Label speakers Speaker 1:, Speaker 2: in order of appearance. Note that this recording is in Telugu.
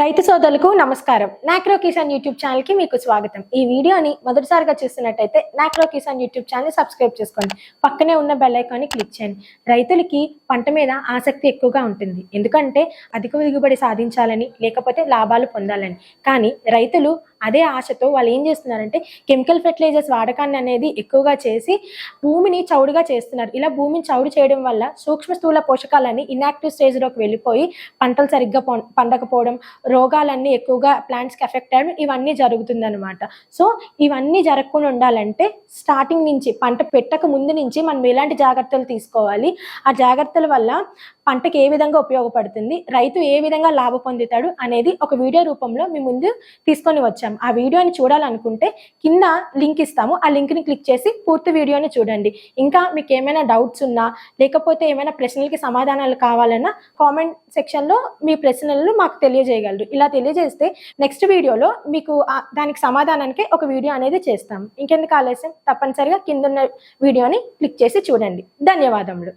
Speaker 1: రైతు సోదరులకు నమస్కారం. నాక్రో కిసాన్ యూట్యూబ్ ఛానల్కి మీకు స్వాగతం. ఈ వీడియోని మొదటిసారిగా చూస్తున్నట్టయితే నాక్రో కిసాన్ యూట్యూబ్ ఛానల్ సబ్స్క్రైబ్ చేసుకోండి. పక్కనే ఉన్న బెల్ ఐకాన్ని క్లిక్ చేయండి. రైతులకి పంట మీద ఆసక్తి ఎక్కువగా ఉంటుంది. ఎందుకంటే అధిక దిగుబడి సాధించాలని లేకపోతే లాభాలు పొందాలని. కానీ రైతులు అదే ఆశతో వాళ్ళు ఏం చేస్తున్నారంటే కెమికల్ ఫెర్టిలైజర్స్ వాడకాన్ని అనేది ఎక్కువగా చేసి భూమిని చౌడుగా చేస్తున్నారు. ఇలా భూమిని చౌడు చేయడం వల్ల సూక్ష్మ స్థూల పోషకాలన్నీ ఇన్యాక్టివ్ స్టేజ్లోకి వెళ్ళిపోయి పంటలు సరిగ్గా పండకపోవడం రోగాలన్నీ ఎక్కువగా ప్లాంట్స్కి ఎఫెక్ట్ అవ్వడం ఇవన్నీ జరుగుతుందన్నమాట. సో ఇవన్నీ జరగకుండా ఉండాలంటే స్టార్టింగ్ నుంచి పంట పెట్టక ముందు నుంచి మనం ఎలాంటి జాగ్రత్తలు తీసుకోవాలి? ఆ జాగ్రత్తల వల్ల పంటకి ఏ విధంగా ఉపయోగపడుతుంది? రైతు ఏ విధంగా లాభ పొందుతాడు? అనేది ఒక వీడియో రూపంలో మీ ముందు తీసుకొని వచ్చాం ఆ వీడియోని చూడాలనుకుంటే కింద లింక్ ఇస్తాము. ఆ లింక్ని క్లిక్ చేసి పూర్తి వీడియోని చూడండి. ఇంకా మీకు ఏమైనా డౌట్స్ ఉన్నా లేకపోతే ఏమైనా ప్రశ్నలకి సమాధానాలు కావాలన్నా కామెంట్ సెక్షన్లో మీ ప్రశ్నలను మాకు తెలియజేయగలరు. ఇలా తెలియజేస్తే నెక్స్ట్ వీడియోలో మీకు దానికి సమాధానానికి ఒక వీడియో అనేది చేస్తాం. ఇంకెందుకు ఆలస్యం? తప్పనిసరిగా కింద ఉన్న వీడియోని క్లిక్ చేసి చూడండి. ధన్యవాదములు.